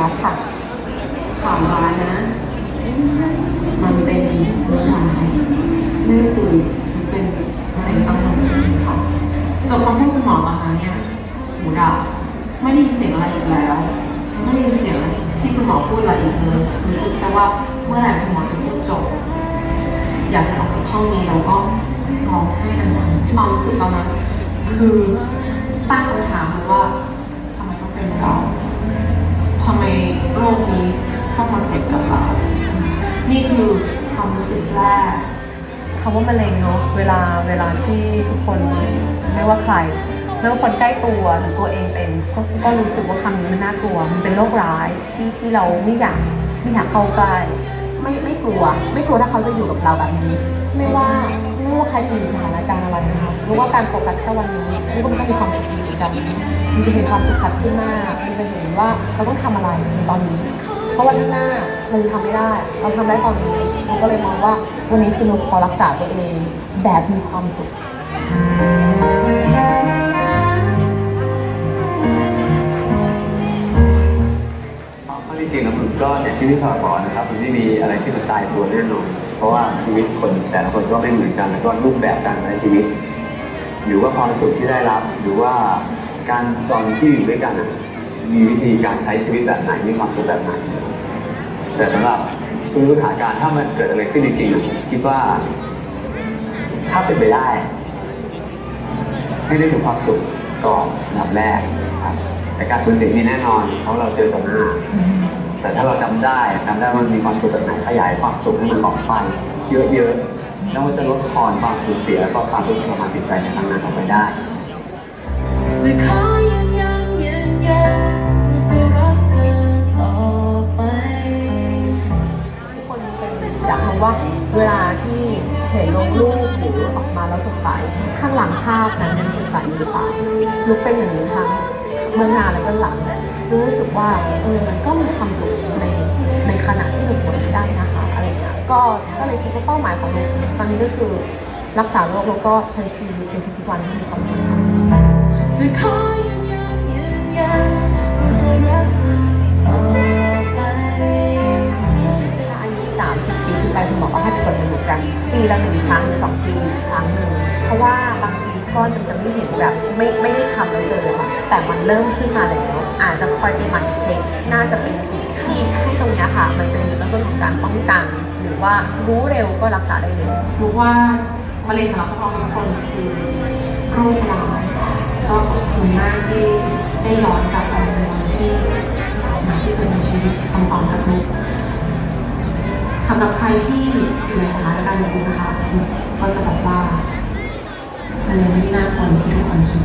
รัสค่ะข่าวร้ายนะมันเป็นเชื้อร้ายนั่คือมันเป็นมะเร็งเต้านมค่ะจบคำพูดคุณหมอตอนนั้นเนี่ยหูดับไม่ได้ยินเสียงอะไรอีกแล้ว ไม่ได้ยินเสียงที่คุณหมอพูดอะไรอีกเลยรู้สึกแค่ว่าเมื่อไหร่คุณหมอจะพูดจบ อยากออกจากห้องนี้แล้วก็ร้องไห้ดังๆความรู้สึกตอนนั้น คือตั้งคำถามเลยว่าทำไมต้องเป็นเรา ทำไมโรคนี้ต้องมาเกิดกับเรา นี่คือความรู้สึกแรกคำว่ามะเร็งเนาะเวลาเวลาที่ทุกคนไม่ว่าใครไม่ว่าคนใกล้ตัวหรือตัวเองเป็นก็ก็รู้สึกว่าคำนี้มันน่ากลัว มันเป็นโรคร้ายที่ที่เราไม่อยากไม่อยากเข้าใกล้ไม่ไม่กลัว ไม่กลัวถ้าเขาจะอยู่กับเราแบบนี้ ไม่ว่า ไม่ว่าใครจะอยู่สถานการณ์อะไรนะคะรู้ว่าการโฟกัสแค่วันนี้นี่ก็มันก็มีความสุขดีเหมือนกันมันจะเห็นความสุขชัดขึ้นมาก มันจะเห็นว่าเราต้องทำอะไรในตอนนี้ เพราะวันข้างหน้าเราทำไม่ได้ เราทำได้ตอนนี้เราก็เลยมองว่าวันนี้คือหนูขอรักษาตัวเองแบบมีความสุขเพราะจริงๆแล้วมันก็อย่างที่พี่ชอบอกนะครับมันไม่มีอะไรที่มันตายตัวแน่นอน เพราะว่าชีวิตคนแต่ละคนก็ไม่เหมือนกันแล้วก็รูปแบบการใช้ชีวิต หรือว่าความสุขที่ได้รับ หรือว่าการตอนที่อยู่ด้วยกันอะมีวิธีการใช้ชีวิตแบบไหนมีความสุขแบบไหนแต่สำหรับคุณรู้สถานการณ์ถ้ามันเกิดอะไรขึ้นจริงๆคิดว่า ถ้าเป็นไปได้ ให้ได้ถึงความสุขก่อนอันดับแรกครับแต่การสูญเสียมีแน่นอนเพราะเราเจอต่อหน้า แต่ถ้าเราจำได้จำได้ว่ามันมีความสุขแบบไหนขยายความสุขให้มันออกไปเยอะๆแล้วมันจะลดทอนความสูญเสียและก็ความทุกข์ทรมานจิตใจในครั้งนั้นออกไปได้จะขอยืนยันยืนยันว่าจะรักเธอต่อไปทุกคนเป็นอยากรู้ว่าเวลาที่เห็นลงรูปหรือออกมาแล้วสดใส ข้างหลังภาพนั้นยังสดใสอยู่หรือเปล่าลุกเป็นอย่างนี้ทั้งเมื่องานและเบื้องหลัง รู้สึกว่าเออมันก็มีความสุขในในขณะที่หนูป่วยได้นะคะอะไรเงี้ยก็ก็เลยคิดว่าเป้าหมายของหนูตอนนี้ก็คือรักษาโรคแล้วก็ใช้ชีวิตในทุกๆวันให้มีความสุขค่ะจะขอยืนยันยืนยันว่าจะรักเธอต่อไปถ้าอายุ 30 ปีขึ้นไปคุณหมอก็ให้ไปตรวจจมูกกันปีละหนึ่งครั้งหรือสองปีครั้งหนึ่งเพราะว่าบางทีก้อนมันจะไม่เห็นแบบไม่ไม่ได้ทำแล้วเจอค่ะ แต่มันเริ่มขึ้นมาแล้ว อาจจะคอยไปหมั่นเช็ค น่าจะเป็นสิ่งที่ให้ตรงเนี้ยค่ะ มันเป็นจุดเริ่มต้นของการป้องกัน หรือว่ารู้เร็วก็รักษาได้เร็วรู้ว่ามะเร็งสำหรับพวกเราทุกคนคือโรคร้ายก็ขอบคุณมากที่ได้ย้อนกลับไปในวันที่หนักที่สุดในชีวิตพร้อมๆกับลูกสำหรับใครที่อยู่ในสถานการณ์อย่างนี้นะคะก็จะบอกว่ามะเร็งไม่ได้น่ากลัวที่ทุกคนคิด